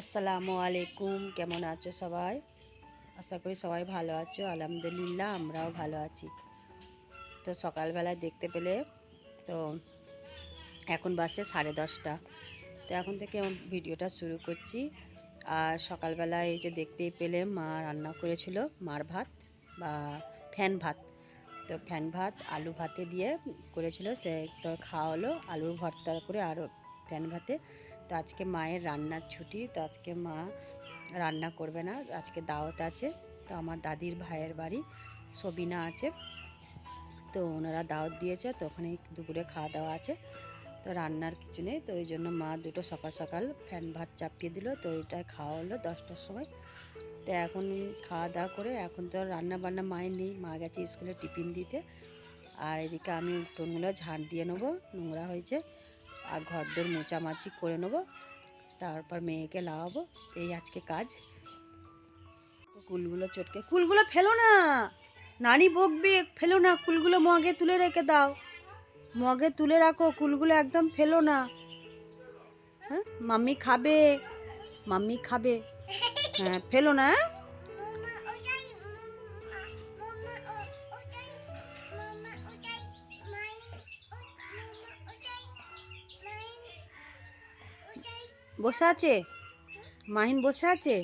আসসালামু আলাইকুম, কেমন আছো সবাই? আশা করি সবাই ভালো আছো, আলহামদুলিল্লাহ আমরাও ভালো আছি। তো সকালবেলায় দেখতে পেলে তো এখন বাসে সাড়ে দশটা। তো এখন থেকে ভিডিওটা শুরু করছি। আর সকালবেলায় এই যে দেখতেই পেলে মা রান্না করেছিল, মার ভাত বা ফ্যান ভাত। তো ফ্যান ভাত, আলু ভাতে দিয়ে করেছিল, সে তো খাওয়া হলো আলুর ভর্তা করে আরও ফ্যান ভাতে। তো আজকে মায়ের রান্নার ছুটি, তো আজকে মা রান্না করবে না, আজকে দাওয়াত আছে। তো আমার দাদির ভাইয়ের বাড়ি সবিনা আছে। তো ওনারা দাওয়াত দিয়েছে, তো ওখানে দুপুরে খাওয়া দাওয়া আছে। তো রান্নার কিছু নেই, তো ওই জন্য মা দুটো সকাল সকাল ফ্যান ভাত চাপিয়ে দিল, তো ওইটাই খাওয়া হলো দশটার সময়। তো এখন খাওয়া দাওয়া করে এখন তো রান্না বান্না মায়ের নেই, মা গেছে স্কুলে টিফিন দিতে। আর এদিকে আমি উঠোনগুলো ঝাঁট দিয়ে নেব, নোংরা হয়েছে। আর ঘর দোর মোচামাছি করে নেব, তারপর মেয়েকে লাগাবো এই আজকে কাজ। কুলগুলো চটকে, কুলগুলো ফেলো না! নানি বকবে, ফেলো না, কুলগুলো মগে তুলে রেখে দাও। মগে তুলে রাখো, কুলগুলো একদম ফেলো না। হ্যাঁ মাম্মি খাবে মাম্মি খাবে। হ্যাঁ ফেলো না বসে আছে? মাহিন বসে আছে?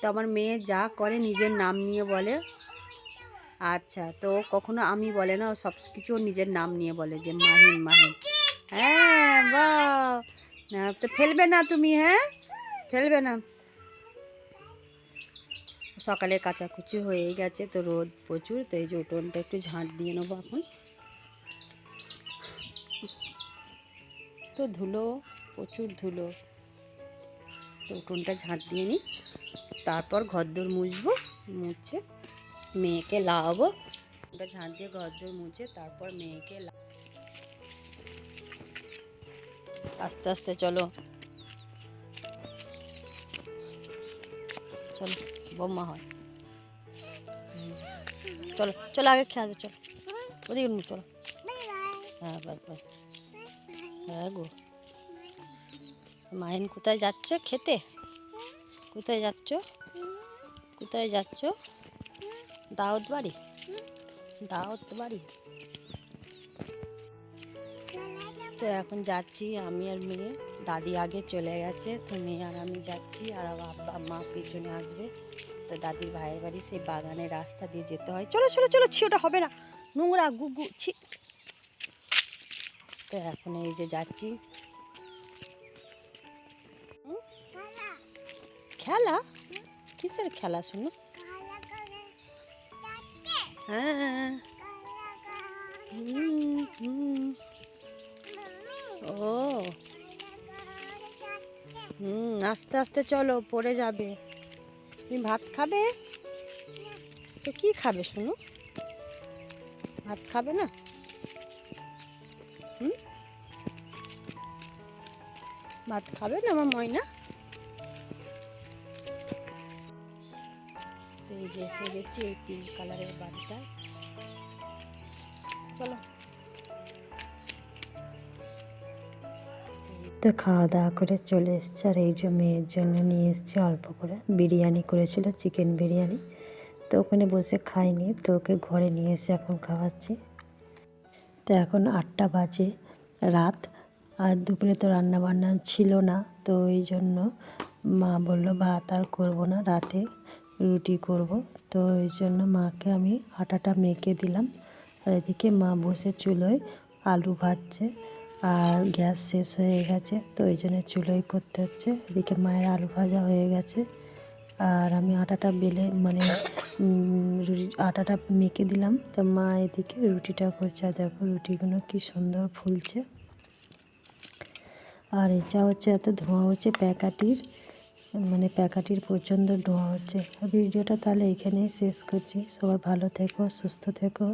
তো আমার মেয়ে যা করে নিজের নাম নিয়ে বলে। আচ্ছা তো কখনো আমি বলে না সব কিছু নিজের নাম নিয়ে বলে যে মাহিন মাহিন। হ্যাঁ বা তো ফেলবে না তুমি হ্যাঁ? ফেলবে না। সকালে কাচাকুচি হয়ে গেছে, তো রোদ প্রচুর, তো এই যে উঠোনটা একটু ঝাঁট দিয়ে নেব এখন। তো ধুলো প্রচুর ধুলো। তো উঠোনটা ঝাঁট দিয়ে নিই। তারপর ঘরদোর মুছবো, মুছে মেয়েকে লাগাবো ওটা ঝাঁট দিয়ে ঘরদোর মুছে তারপর মেয়েকে আস্তে আস্তে চলো। চলো বোম্মা হয়। চলো চলো আগে খেয়ে চলো। ওদিকে চলো। হ্যাঁ বাস বাস হ্যাঁ গো। মাহিন, কোথায় যাচ্ছে খেতে? কোথায় যাচ্ছ? কোথায় যাচ্ছ? দাওয়াত বাড়ি? দাওয়াত বাড়ি? তো এখন যাচ্ছি আমি আর মেয়ে। দাদি আগে চলে গেছে, তো মেয়ে আর আমি যাচ্ছি আর আব্বা, মা পিছনে আসবে। তো দাদির ভাইয়ের বাড়ি, সেই বাগানের রাস্তা দিয়ে যেতে হয়। চলো চলো চলো, ছি, ওটা হবে না। নোংরা গুগু ছি। তো এখন এই যে যাচ্ছি। খেলা? কিসের খেলা শুনো? হ্যাঁ। ও। হুম, আস্তে আস্তে চলো, পড়ে যাবে। তুমি ভাত খাবে? তো কি খাবে শুনো? ভাত খাবে না? হুম? ভাত খাবে না আমার ময়না? এই যে এসে গেছি এই পিঙ্ক কালারের বাড়িটা। চলো। তো খাওয়া দাওয়া করে চলে এসছে, আর এই যে মেয়ের জন্য নিয়ে এসছে অল্প করে বিরিয়ানি করেছিল চিকেন বিরিয়ানি। তো ওখানে বসে খাইনি, তো ওকে ঘরে নিয়ে এসে এখন খাওয়াচ্ছি। তো এখন আটটা বাজে রাত, আর দুপুরে তো রান্না বান্না ছিল না, তো এই জন্য মা বলল ভাত আর করব না রাতে। রুটি করব। তো এই জন্য মাকে আমি আটাটা মেখে দিলাম। আর এদিকে মা বসে চুলোয় আলু ভাজছে আর গ্যাস শেষ হয়ে গেছে, তো ওই জন্য চুলোই করতে হচ্ছে। এদিকে মায়ের আলু ভাজা হয়ে গেছে আর আমি আটাটা বেলে মানে আটাটা মেখে দিলাম। তো মা এদিকে রুটিটা করছে। আর দেখো রুটিগুলো কি সুন্দর ফুলছে। আর এটা হচ্ছে এত ধোঁয়া হচ্ছে প্যাকাটির। মানে প্যাকাটির প্রচণ্ড ধোঁয়া হচ্ছে। ভিডিওটা তাহলে এখানেই শেষ করছি। সবার ভালো থেকো, সুস্থ থেকো।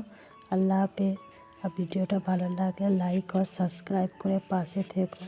আল্লাহ হাফেজ। আর ভিডিওটা ভালো লাগলে লাইক আর সাবস্ক্রাইব করে পাশে থেকো।